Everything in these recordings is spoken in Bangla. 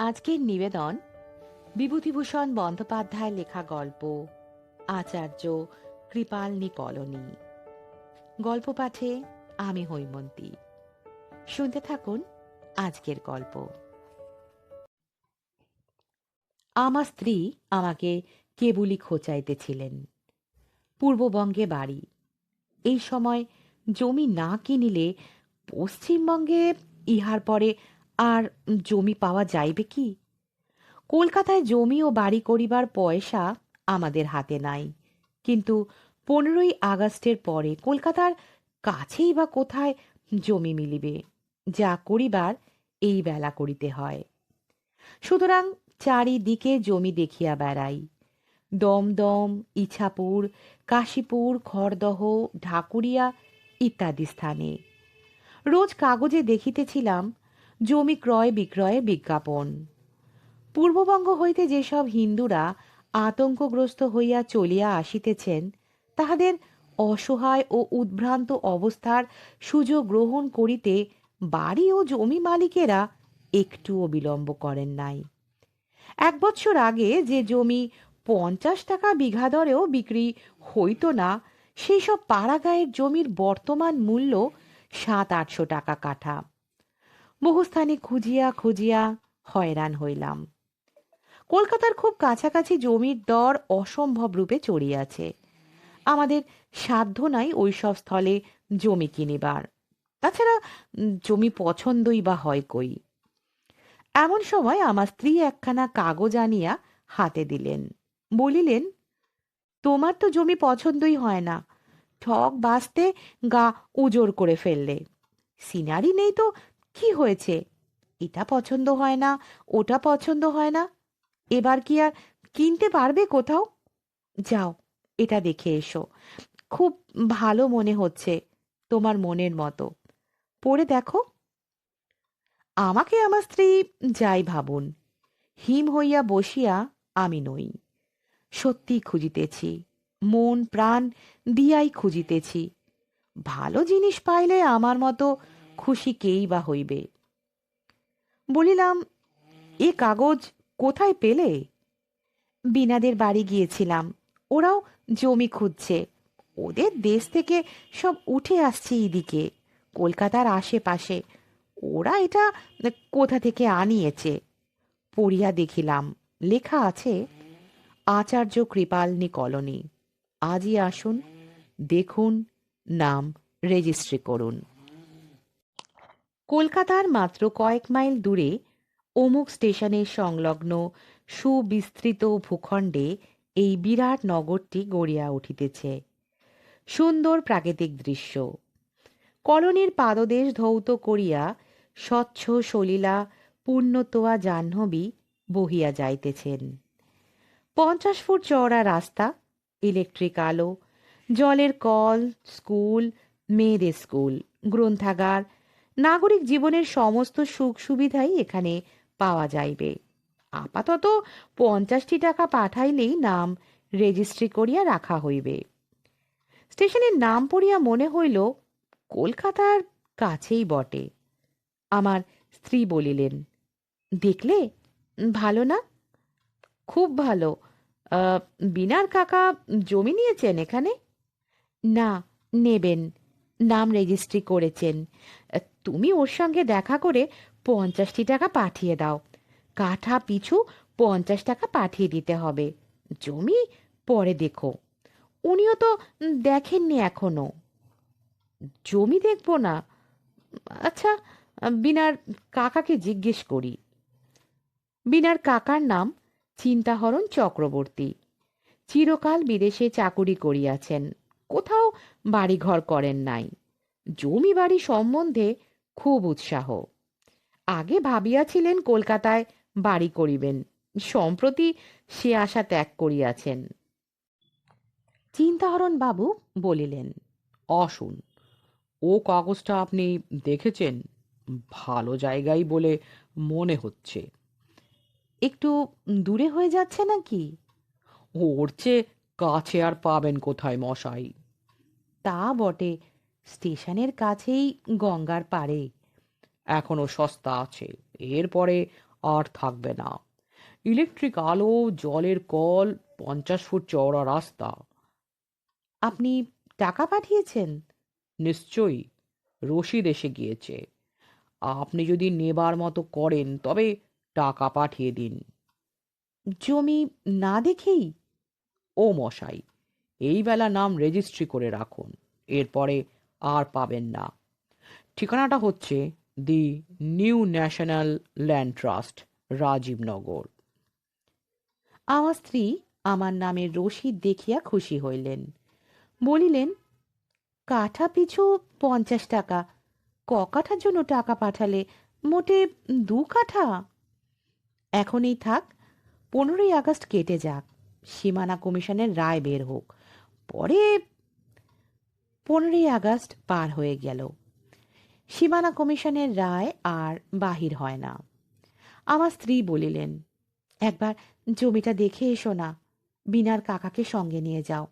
আজকের নিবেদন বিভূতিভূষণ বন্দ্যোপাধ্যায় লেখা গল্প, আচার্য কৃপালনি কলোনি। গল্প পাঠে আমি হৈমন্তী। শুনতে থাকুন আজকের গল্প। আমার স্ত্রী আমাকে কেবলই খোঁচাইতেছিলেন। পূর্ববঙ্গে বাড়ি। এই সময় জমি না কিনিলে পশ্চিমবঙ্গে ইহার পরে আর জমি পাওয়া যাইবে কি? কলকাতায় জমি ও বাড়ি করিবার পয়সা আমাদের হাতে নাই। কিন্তু পনেরোই আগস্টের পরে কলকাতার কাছেই বা কোথায় জমি মিলিবে, যা করিবার এই বেলা করিতে হয়। সুতরাং চারিদিকে জমি দেখিয়া বেড়াই। দমদম ইছাপুর, কাশীপুর, খড়দহ, ঢাকুরিয়া ইত্যাদি স্থানে। রোজ কাগজে দেখিতেছিলাম জমি ক্রয় বিক্রয়ের বিজ্ঞাপন। পূর্ববঙ্গ হইতে যেসব হিন্দুরা আতঙ্কগ্রস্ত হইয়া চলিয়া আসিতেছেন, তাহাদের অসহায় ও উদ্ভ্রান্ত অবস্থার সুযোগ গ্রহণ করিতে বাড়ি ও জমি মালিকেরা একটুও বিলম্ব করেন নাই। এক বছর আগে যে জমি পঞ্চাশ টাকা বিঘা দরেও বিক্রি হইত না, সেই সব পাড়াগাঁয়ের জমির বর্তমান মূল্য সাত আটশো টাকা কাঠা। বহুস্থানে খুঁজিয়া খুঁজিয়া হয়রান হইলাম। কলকাতার খুব কাছাকাছি জমির দর অসম্ভব রূপে চড়িয়াছে। আমাদের সাধ্য নাই ওইসব স্থলে জমি কিনিবার। তাছাড়া জমি পছন্দই বা হয় কই? এমন সময় আমার স্ত্রী একখানা কাগজ আনিয়া হাতে দিলেন। বলিলেন, তোমার তো জমি পছন্দই হয় না। ঠক বাঁচতে গা উজোর করে ফেললে। সিনারি নেই তো কি হয়েছে? এটা পছন্দ হয় না, ওটা পছন্দ হয় না। এবার কি আর কিনতে পারবে কোথাও? যাও, এটা দেখে এসো। খুব ভালো মনে হচ্ছে তোমার মনের মতো। পড়ে দেখো। আমাকে আমার স্ত্রী যাই ভাবুন, হিম হইয়া বসিয়া আমি নই। সত্যি খুঁজিতেছি, মন প্রাণ দিয়াই খুঁজিতেছি। ভালো জিনিস পাইলে আমার মতো খুশি কেই বা হইবে? বলিলাম, এ কাগজ কোথায় পেলে? বিনাদের বাড়ি গিয়েছিলাম। ওরাও জমি খুঁজছে। ওদের দেশ থেকে সব উঠে আসছে এদিকে কলকাতার আশেপাশে। ওরা এটা কোথা থেকে আনিয়েছে? পড়িয়া দেখিলাম, লেখা আছে, আচার্য কৃপালনি কলোনি আজই আসুন, দেখুন, নাম রেজিস্ট্রি করুন। কলকাতার মাত্র কয়েক মাইল দূরে অমুক স্টেশনের সংলগ্ন সুবিস্তৃত ভূখণ্ডে এই বিরাট নগরটি গড়িয়া উঠিতেছে। সুন্দর প্রাকৃতিক দৃশ্য। কলোনির পাদদেশ ধৌত করিয়া স্বচ্ছ সলিলা পূর্ণতোয়া জাহ্নবী বহিয়া যাইতেছেন। পঞ্চাশ ফুট চওড়া রাস্তা, ইলেকট্রিক আলো, জলের কল, স্কুল, মেয়েদের স্কুল, গ্রন্থাগার নাগরিক জীবনের সমস্ত সুখ সুবিধাই এখানে পাওয়া যাইবে। আপাতত পঞ্চাশটি টাকা পাঠাইলেই নাম রেজিস্ট্রি করিয়া রাখা হইবে। স্টেশনের নাম পড়িয়া মনে হইল, কলকাতার কাছেই বটে। আমার স্ত্রী বলিলেন, দেখলে? ভালো না? খুব ভালো। বিনার কাকা জমি নিয়েছেন এখানে? না, নেবেন। নাম রেজিস্ট্রি করেছেন। তুমি ওর সঙ্গে দেখা করে পঞ্চাশটি টাকা পাঠিয়ে দাও। কাঠা পিছু পঞ্চাশ টাকা পাঠিয়ে দিতে হবে। জমি পরে দেখো। উনিও তো দেখেননি এখনও। জমি দেখব না। আচ্ছা বিনার কাকাকে জিজ্ঞেস করি। বিনার কাকার নাম চিন্তাহরণ চক্রবর্তী। চিরকাল বিদেশে চাকুরি করিয়াছেন। কোথাও বাড়িঘর করেন নাই। জমি বাড়ি সম্বন্ধে খুব উৎসাহ। আগে ভাবিয়াছিলেন কলকাতায় বাড়ি করিবেন সম্প্রতি সে আশা ত্যাগ করিয়াছেন। চিন্তাহরণ বাবু বলিলেন আসুন ও কাগজটা আপনি দেখেছেন? ভালো জায়গায় বলে মনে হচ্ছে। একটু দূরে হয়ে যাচ্ছে নাকি? ওর চেয়ে কাছে আর পাবেন কোথায় মশাই? তা বটে। স্টেশনের কাছেই গঙ্গার পাড়ে। এখনও সস্তা আছে, এরপরে আর থাকবে না। ইলেকট্রিক আলো, জলের কল, পঞ্চাশ ফুট চওড়া রাস্তা। আপনি টাকা পাঠিয়েছেন? নিশ্চয়ই, রশিদ এসে গিয়েছে। আপনি যদি নেবার মতো করেন, তবে টাকা পাঠিয়ে দিন। জমি না দেখেই? ও মশাই এই বেলা নাম রেজিস্ট্রি করে রাখুন, এরপরে আর পাবেন না। ঠিকানাটা হচ্ছে the new national land trust, Rajibnagar. আমার স্ত্রী আমার নামের রশিদ দেখিয়া খুশি হইলেন। বলিলেন, কাঠা পিছু পঞ্চাশ টাকা। ক কাঠার জন্য টাকা পাঠালে মোটে দু কাঠা। এখনই থাক, পনেরোই আগস্ট কেটে যাক, সীমানা কমিশনের রায় বের হোক। পরে পনেরোই আগস্ট পার হয়ে গেল। সীমানা কমিশনের রায় আর বাহির হয় না। আমার স্ত্রী বলিলেন, একবার জমিটা দেখে এসো না, বিনার কাকাকে সঙ্গে নিয়ে যাও।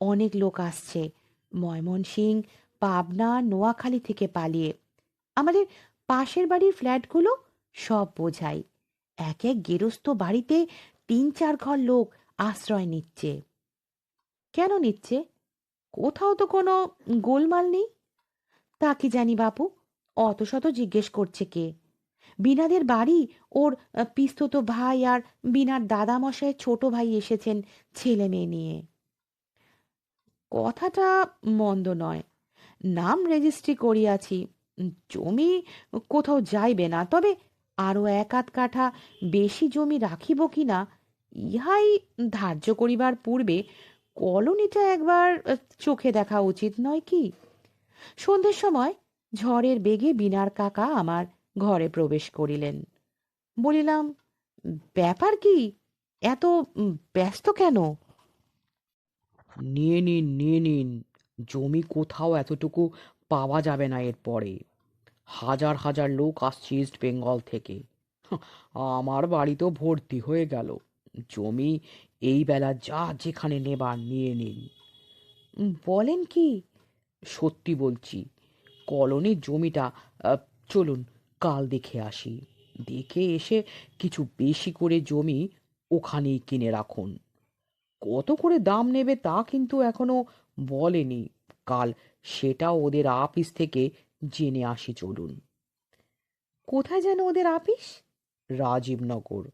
অনেক লোক আসছে, ময়মনসিং, পাবনা, নোয়াখালী থেকে পালিয়ে। আমাদের পাশের বাড়ির ফ্ল্যাটগুলো সব বোঝাই। এক এক গেরস্ত বাড়িতে তিন চার ঘর লোক আশ্রয় নিচ্ছে। কেন নিচ্ছে? কোথাও তো কোনো গোলমাল নেই। তা কি জানি বাপু, অত শত জিজ্ঞেস করছে কে? বিনাদের বাড়ি ওর পিস্তত ভাই আর বিনার দাদামশায় ছোট ভাই এসেছেন ছেলে মেয়ে নিয়ে। কথাটা মন্দ নয়। নাম রেজিস্ট্রি করিয়াছি। জমি কোথাও যাইবে না, তবে আরও এক আধ কাঠা বেশি জমি রাখিব কি না, ইহাই ধার্য করিবার পূর্বে কলোনিটা একবার চোখে দেখা উচিত নয় কি? সন্ধ্যের সময় ঝড়ের বেগে বিনার কাকা আমার ঘরে প্রবেশ করিলেন। বলিলাম, ব্যাপার কি? এত ব্যস্ত কেন? নিয়ে নিন নিয়ে নিন। জমি কোথাও এতটুকু পাওয়া যাবে না এরপরে হাজার হাজার লোক আসছে ইস্ট বেঙ্গল থেকে। আমার বাড়ি তো ভর্তি হয়ে গেল। জমি এই বেলা যা যেখানে নেবার নিয়ে নিন। বলেন কি? সত্যি বলছি, কলোনির জমিটা চলুন কাল দেখে আসি। দেখে এসে কিছু বেশি করে জমি ওখানেই কিনে রাখুন। কত করে দাম নেবে তা কিন্তু এখনও বলেনি। কাল সেটা ওদের আপিস থেকে জেনে আসি, চলুন। কোথায় যেন ওদের আপিস? রাজীবনগর।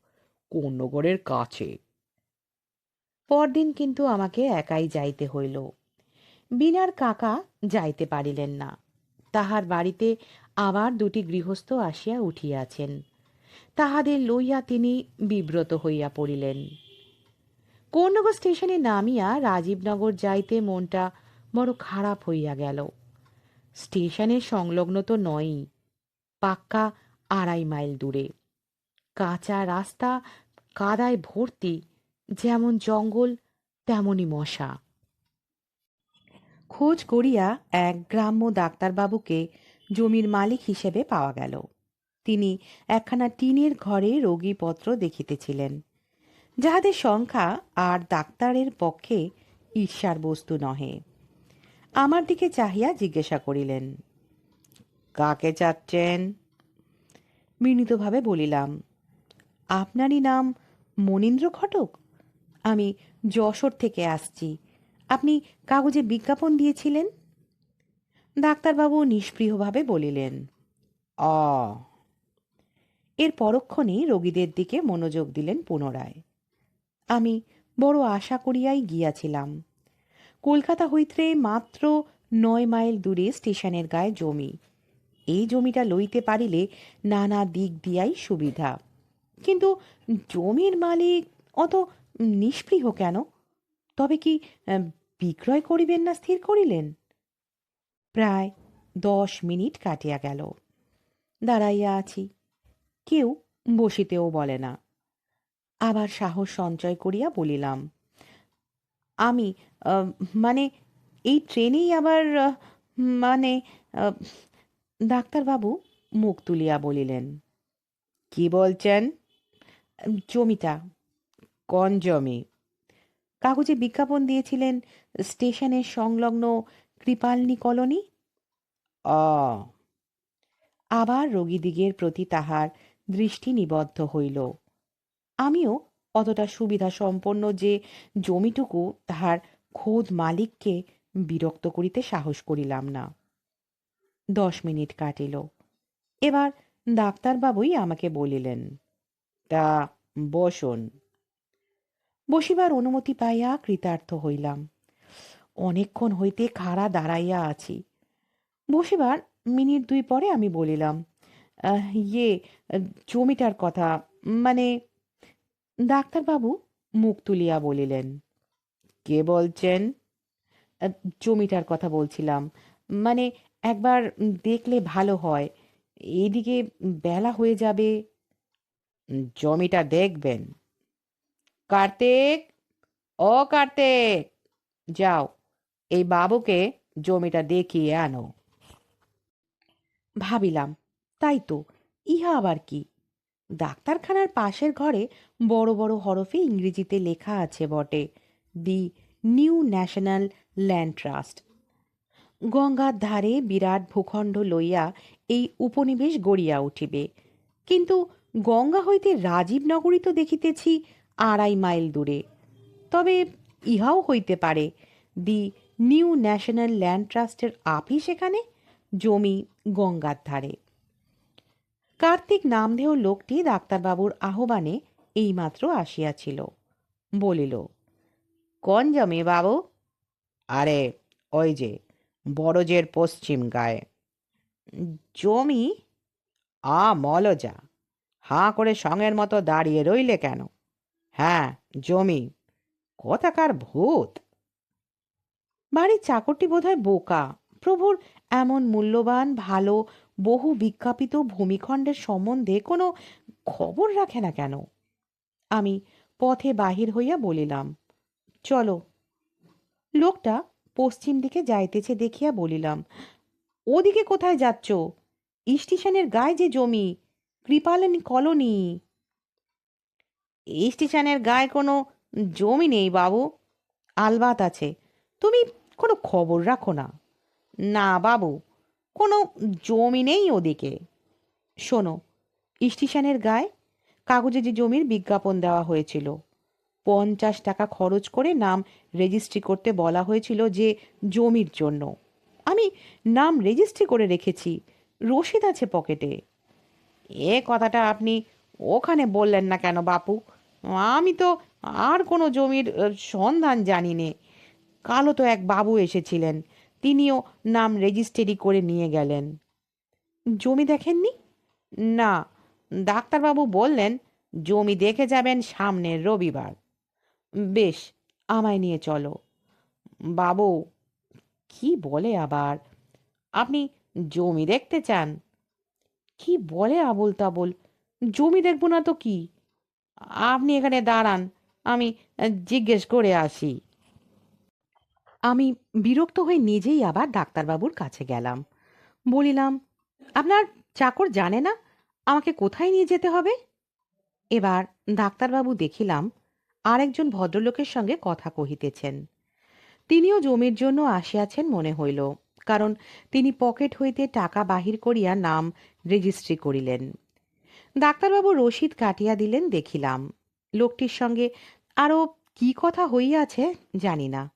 কোন নগরের কাছে। পরদিন কিন্তু আমাকে একাই যাইতে হইল। বিনার কাকা যাইতে পারিলেন না। তাহার বাড়িতে আবার দুটি গৃহস্থ আসিয়া উঠিয়াছেন। তাহাদের লইয়া তিনি বিব্রত হইয়া পড়িলেন। কোন্নগর স্টেশনে নামিয়া রাজীবনগর যাইতে মনটা বড় খারাপ হইয়া গেল। স্টেশনের সংলগ্ন তো নয়ই, পাক্কা আড়াই মাইল দূরে। কাঁচা রাস্তা কাদায় ভর্তি, যেমন জঙ্গল তেমনি মশা। খোঁজ করিয়া এক গ্রাম্য ডাক্তারবাবুকে জমির মালিক হিসেবে পাওয়া গেল। তিনি একখানা টিনের ঘরে রোগীপত্র দেখিতেছিলেন। যাহাদের সংখ্যা আর ডাক্তারের পক্ষে ঈর্ষার বস্তু নহে। আমার দিকে চাহিয়া জিজ্ঞাসা করিলেন, কাকে চাচ্ছেন? বিনীতভাবে বলিলাম, আপনারই নাম মনীন্দ্র ঘটক? আমি যশোর থেকে আসছি। আপনি কাগজে বিজ্ঞাপন দিয়েছিলেন? ডাক্তারবাবু নিষ্পৃহভাবে বলিলেন, অ। এর পরক্ষণেই রোগীদের দিকে মনোযোগ দিলেন পুনরায়। আমি বড় আশা করিয়াই গিয়াছিলাম। কলকাতা হইতে মাত্র নয় মাইল দূরে স্টেশনের গায়ে জমি। এই জমিটা লইতে পারিলে নানা দিক দিয়াই সুবিধা। কিন্তু জমির মালিক অত নিষ্পৃহ কেন? তবে কি বিক্রয় করিবেন না, স্থির করিলেন? প্রায় দশ মিনিট কাটিয়া গেল। দাঁড়াইয়া আছি। কেউ বসিতেও বলে না। আবার সাহস সঞ্চয় করিয়া বলিলাম, আমি মানে এই ট্রেনেই আবার মানে ডাক্তারবাবু মুখ তুলিয়া বলিলেন, কি বলছেন? জমিটা কোন জমি। কাগজে বিজ্ঞাপন দিয়েছিলেন স্টেশনের সংলগ্ন কৃপালনি কলোনি? অ। আবার রোগীদিগের প্রতি তাহার দৃষ্টি নিবদ্ধ হইল। আমিও অতটা সুবিধা সম্পন্ন যে জমিটুকু তাহার খোদ মালিককে বিরক্ত করিতে সাহস করিলাম না। দশ মিনিট কাটিল। এবার ডাক্তারবাবুই আমাকে বলিলেন তা বসুন। বসিবার অনুমতি পাইয়া কৃতার্থ হইলাম। অনেকক্ষণ হইতে খাড়া দাঁড়াইয়া আছি। বসিবার মিনিট দুই পরে আমি বলিলাম ইয়ে জমিটার কথা মানে ডাক্তারবাবু মুখ তুলিয়া বলিলেন। কে বলছেন? জমিটার কথা বলছিলাম। মানে একবার দেখলে ভালো হয় এইদিকে বেলা হয়ে যাবে। জমিটা দেখবেন। কার্তিক, ও কার্তিক, যাও, এই বাবুকে জমিটা দেখিয়ে আনো। ভাবিলাম, তাই তো, ইহা আবার কি? ডাক্তারখানার পাশের ঘরে বড় বড় হরফে ইংরেজিতে লেখা আছে বটে, the new national land trust. গঙ্গার ধারে বিরাট ভূখণ্ড লইয়া এই উপনিবেশ গড়িয়া উঠিবে। কিন্তু গঙ্গা হইতে রাজীব নগরী তো দেখিতেছি আড়াই মাইল দূরে। তবে ইহাও হইতে পারে, দি নিউ ন্যাশনাল ল্যান্ড ট্রাস্টের আপিস এখানে, জমি গঙ্গার ধারে। কার্তিক নামধেয় লোকটি ডাক্তারবাবুর আহ্বানে এইমাত্র আসিয়াছিল। বলিল কোন জমি বাবু? আরে, ওই যে, বড়জের পশ্চিম গায়ে। জমি? আ, মলজা। হাঁ করে সঙ্গের মতো দাঁড়িয়ে রইলে কেন? হ্যাঁ জমি। কোথাকার ভূত? বাড়ির চাকরটি বোধহয় বোকা। প্রভুর এমন মূল্যবান, ভালো, বহু বিজ্ঞাপিত ভূমিখণ্ডের সম্বন্ধে কোনো খবর রাখে না কেন? আমি পথে বাহির হইয়া বলিলাম, চলো। লোকটা পশ্চিম দিকে যাইতেছে দেখিয়া বলিলাম, ওদিকে কোথায় যাচ্ছ? স্টেশনের গায়ে যে জমি কৃপালিনী কলোনি। স্টেশনের গায়ে কোনো জমি নেই বাবু। আলবাত আছে। তুমি কোনো খবর রাখো না। না বাবু, কোনো জমি নেই ওদিকে। শোনো, স্টেশনের গায়ে কাগজে যে জমির বিজ্ঞাপন দেওয়া হয়েছিল, পঞ্চাশ টাকা খরচ করে নাম রেজিস্ট্রি করতে বলা হয়েছিল যে জমির জন্য। আমি নাম রেজিস্ট্রি করে রেখেছি, রসিদ আছে পকেটে। এ কথাটা আপনি ওখানে বললেন না কেন বাপু? আমি তো আর কোনো জমির সন্ধান জানি নে কালও তো এক বাবু এসেছিলেন, তিনিও নাম রেজিস্ট্রি করে নিয়ে গেলেন। জমি দেখেননি? না, ডাক্তারবাবু বললেন, জমি দেখে যাবেন সামনের রবিবার। বেশ, আমায় নিয়ে চলো। বাবু, কি বলে আবার? আপনি জমি দেখতে চান? কি বলে আবল তাবল জমি দেখব না তো কি? আপনি এখানে দাঁড়ান, আমি জিজ্ঞেস করে আসি। আমি বিরক্ত হয়ে নিজেই আবার ডাক্তারবাবুর কাছে গেলাম। বলিলাম, আপনার চাকর জানে না আমাকে কোথায় নিয়ে যেতে হবে? এবার ডাক্তারবাবু দেখিলাম আরেকজন ভদ্রলোকের সঙ্গে কথা কহিতেছেন। তিনিও জমির জন্য আসিয়াছেন মনে হইল, কারণ তিনি পকেট হইতে টাকা বাহির করিয়া নাম রেজিস্ট্রি করিলেন। ডাক্তারবাবু রসিদ কাটিয়া দিলেন, দেখিলাম। লোকটির সঙ্গে আরও কি কথা হইয়াছে জানি না।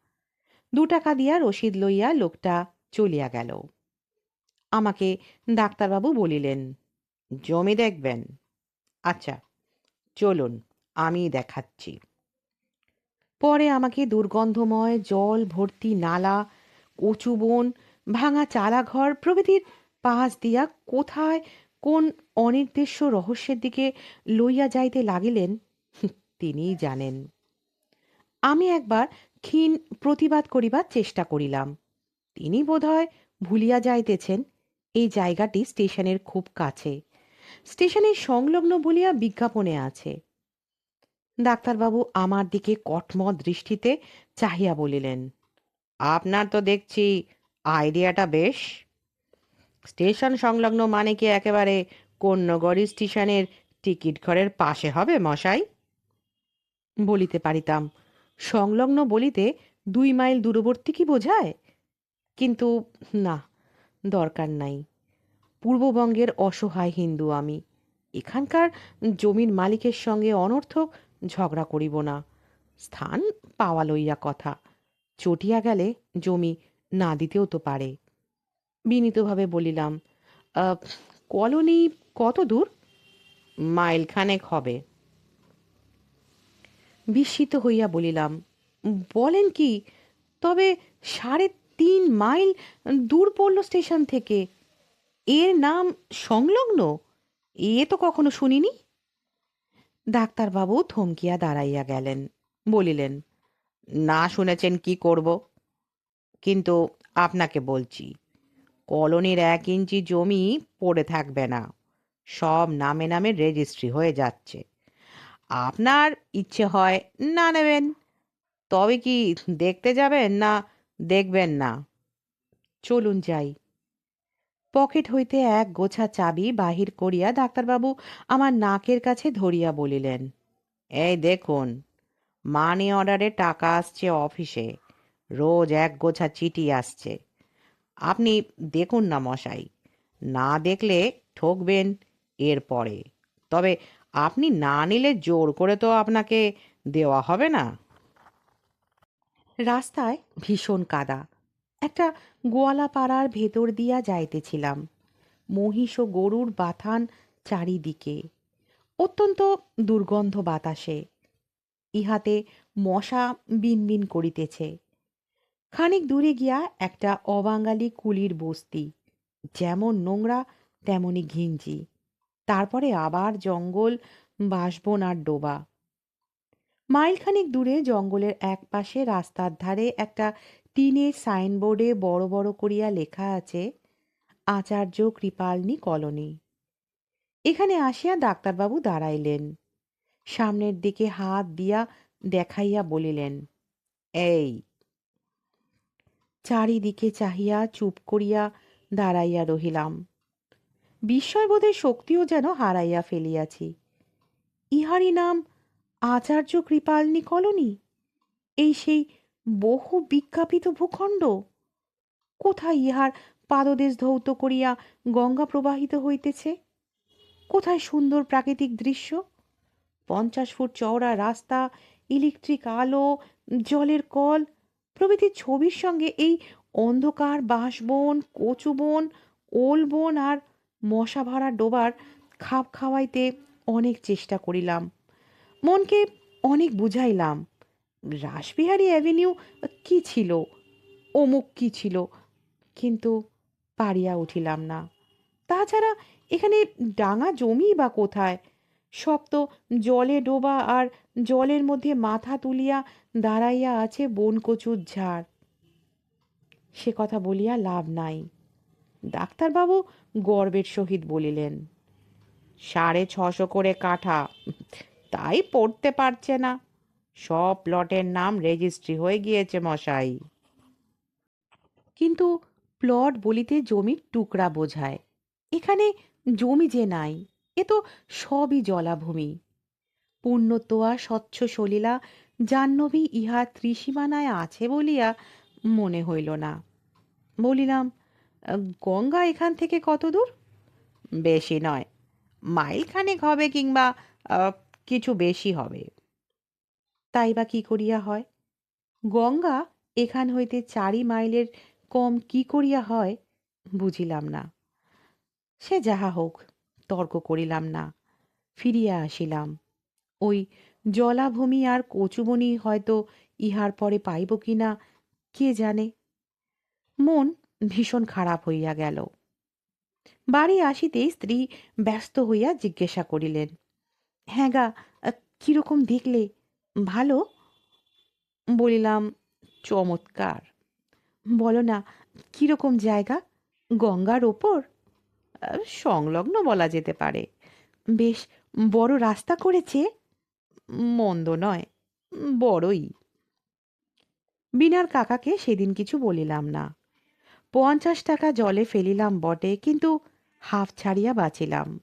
দু টাকা দিয়া রসিদ লইয়া লোকটা চলিয়া গেল। আমাকে ডাক্তারবাবু বলিলেন, জমি দেখবেন। আচ্ছা চলুন আমি দেখাচ্ছি। পরে আমাকে দুর্গন্ধময় জল ভর্তি নালা কচু বন ভাঙা চালাঘর প্রভৃতির পাশ দিয়া কোথায়, কোন অনির্দেশ্য রহস্যের দিকে লইয়া যাইতে লাগিলেন, তিনিই জানেন। আমি একবার ক্ষীণ প্রতিবাদ করিবার চেষ্টা করিলাম। তিনি বোধহয় ভুলিয়া যাইতেছেন, এই জায়গাটি স্টেশনের খুব কাছে। স্টেশনের সংলগ্ন বলিয়া বিজ্ঞাপনে আছে। ডাক্তারবাবু আমার দিকে কটমট দৃষ্টিতে চাহিয়া বলিলেন, আপনার তো দেখছি আইডিয়াটা বেশ। স্টেশন সংলগ্ন মানে কি একেবারে কন্যগড়ি স্টেশনের টিকিট ঘরের পাশে হবে, মশাই? বলিতে পারিতাম। সংলগ্ন বলিতে দুই মাইল দূরবর্তী কি বোঝায়? কিন্তু না, দরকার নাই। পূর্ববঙ্গের অসহায় হিন্দু আমি। এখানকার জমির মালিকের সঙ্গে অনর্থক ঝগড়া করিব না। স্থান পাওয়া লইয়া কথা। চটিয়া গেলে জমি না দিতেও তো পারে। বিনীতভাবে বলিলাম কলোনি কত দূর? মাইল খানেক হবে। বিস্মিত হইয়া বলিলাম, বলেন কি, তবে সাড়ে তিন মাইল দূর পড়ল স্টেশন থেকে। এর নাম সংলগ্ন? এ তো কখনো শুনিনি? ডাক্তারবাবু থমকিয়া দাঁড়াইয়া গেলেন, বলিলেন, না শুনেছেন কি করব? কিন্তু আপনাকে বলছি কলোনির এক ইঞ্চি জমি পড়ে থাকবে না। সব নামে নামে রেজিস্ট্রি হয়ে যাচ্ছে। আপনার ইচ্ছে হয় না নেবেন। তবে কি দেখতে যাবেন না দেখবেন না? চলুন যাই। পকেট হইতে এক গোছা চাবি বাহির করিয়া ডাক্তারবাবু আমার নাকের কাছে ধরিয়া বলিলেন, এই দেখুন মানি অর্ডারে টাকা আসছে অফিসে। রোজ এক গোছা চিঠি আসছে। আপনি দেখুন না মশাই, না দেখলে ঠকবেন এরপরে তবে আপনি না নিলে জোর করে তো আপনাকে দেওয়া হবে না। রাস্তায় ভীষণ কাদা। একটা গোয়ালা পাড়ার ভেতর দিয়া যাইতেছিলাম, মহিষ ও গরুর বাথান চারিদিকে। অত্যন্ত দুর্গন্ধ বাতাসে। ইহাতে মশা বিনবিন করিতেছে। খানিক দূরে গিয়া একটা অবাঙালি কুলির বস্তি। যেমন নোংরা, তেমনি ঘিঞ্জি। তারপরে আবার জঙ্গল বাঁশবন আর ডোবা। মাইলখানিক দূরে জঙ্গলের এক পাশে রাস্তার ধারে একটা টিনের সাইনবোর্ডে বড় বড় করিয়া লেখা আছে, আচার্য কৃপালনি কলোনি। এখানে আসিয়া ডাক্তারবাবু দাঁড়াইলেন। সামনের দিকে হাত দিয়া দেখাইয়া বলিলেন, এই চারিদিকে চাহিয়া চুপ করিয়া দাঁড়াইয়া রহিলাম। বিস্ময়বোধের শক্তিও যেন হারাইয়া ফেলিয়াছি। ইহারই নাম আচার্য কৃপালনি কলোনি এই সেই বহু বিজ্ঞাপিত ভূখণ্ড? কোথায় ইহার পাদদেশ ধৌত করিয়া গঙ্গা প্রবাহিত হইতেছে? কোথায় সুন্দর প্রাকৃতিক দৃশ্য? পঞ্চাশ ফুট চওড়া রাস্তা, ইলেকট্রিক আলো, জলের কল প্রভৃতি ছবির সঙ্গে এই অন্ধকার বাঁশবন, কচুবন, ওলবন আর মশা ভাড়া ডোবার খাপ খাওয়াইতে অনেক চেষ্টা করিলাম। মনকে অনেক বুঝাইলাম, রাসবিহারী অ্যাভিনিউ কি ছিল, অমুক কি ছিল, কিন্তু পারিয়া উঠিলাম না। তাছাড়া এখানে ডাঙা জমি বা কোথায়? সব তো জলে ডোবা আর জলের মধ্যে মাথা তুলিয়া দাঁড়াইয়া আছে বনকচুর ঝাড়। সে কথা বলিয়া লাভ নাই। ডাক্তারবাবু গর্বের সহিত বলিলেন, সাড়ে ছশো করে কাঠা, তাই পড়তে পারছে না। সব প্লটের নাম রেজিস্ট্রি হয়ে গিয়েছে মশাই। কিন্তু প্লট বলিতে জমির টুকরা বোঝায়, এখানে জমি যে নাই। এ তো সবই জলাভূমি। পূর্ণতোয়া স্বচ্ছ সলিলা জাহ্নবী ইহা ত্রিসীমানায় আছে বলিয়া মনে হইল না। বলিলাম, গঙ্গা এখান থেকে কত দূর? বেশি নয় মাইল খানেক হবে কিংবা কিছু বেশি হবে। তাই বা কি করিয়া হয়? গঙ্গা এখান হইতে চারি মাইলের কম কি করিয়া হয় বুঝিলাম না। সে যাহা হোক তর্ক করিলাম না, ফিরিয়া আসিলাম। ওই জলাভূমি আর কচুবনি হয়তো ইহার পরে পাইব কি না, কে জানে? মন ভীষণ খারাপ হইয়া গেল। বাড়ি আসিতেই স্ত্রী ব্যস্ত হইয়া জিজ্ঞাসা করিলেন হ্যাঁ গা কীরকম দেখলে? ভালো? বলিলাম, চমৎকার। বলো না কীরকম জায়গা? গঙ্গার ওপর? সংলগ্ন বলা যেতে পারে। বেশ, বড় রাস্তা করেছে? মন্দ নয়, বড়ই। বিনার কাকাকে সেদিন কিছু বলিলাম না। পঞ্চাশ টাকা জলে ফেলিলাম বটে, কিন্তু হাফ ছাড়িয়া বাঁচিলাম।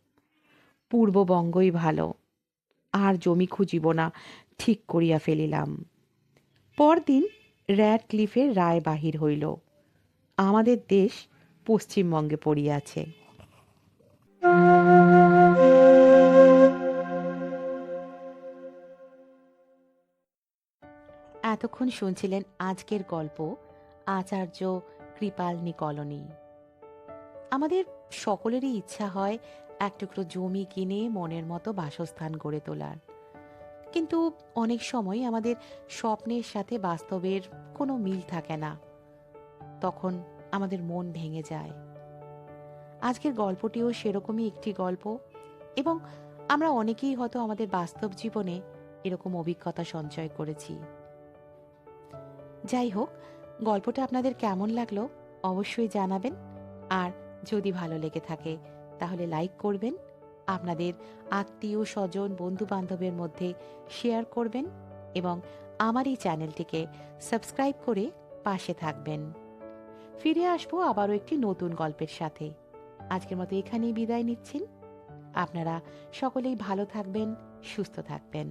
পূর্ববঙ্গই ভালো, আর জমি খুঁজিব না, ঠিক করিয়া ফেলিলাম। পরদিন র্যাড ক্লিফের রায় বাহির হইল। আমাদের দেশ পশ্চিমবঙ্গে পড়িয়াছে। এতক্ষণ শুনছিলেন আজকের গল্প আচার্য কৃপালনি কলোনি। আমাদের সকলেরই ইচ্ছা হয় এক টুকরো জমি কিনে মনের মতো বাসস্থান গড়ে তোলার। কিন্তু অনেক সময় আমাদের স্বপ্নের সাথে বাস্তবের কোনো মিল থাকে না। তখন আমাদের মন ভেঙে যায়। আজকের গল্পটিও সেরকমই একটি গল্প এবং আমরা অনেকেই হয়তো আমাদের বাস্তব জীবনে এরকম অভিজ্ঞতা সঞ্চয় করেছি। যাই হোক, গল্পটা আপনাদের কেমন লাগল অবশ্যই জানাবেন। আর যদি ভালো লেগে থাকে, তাহলে লাইক করবেন। আপনাদের আত্মীয় স্বজন বন্ধু বান্ধবের মধ্যে শেয়ার করবেন এবং আমার এই চ্যানেলটিকে সাবস্ক্রাইব করে পাশে থাকবেন। ফিরে আসব আবারও একটি নতুন গল্পের সাথে। আজকের মতো এখানেই বিদায় নিচ্ছেন আপনারা সকলেই ভালো থাকবেন, সুস্থ থাকবেন।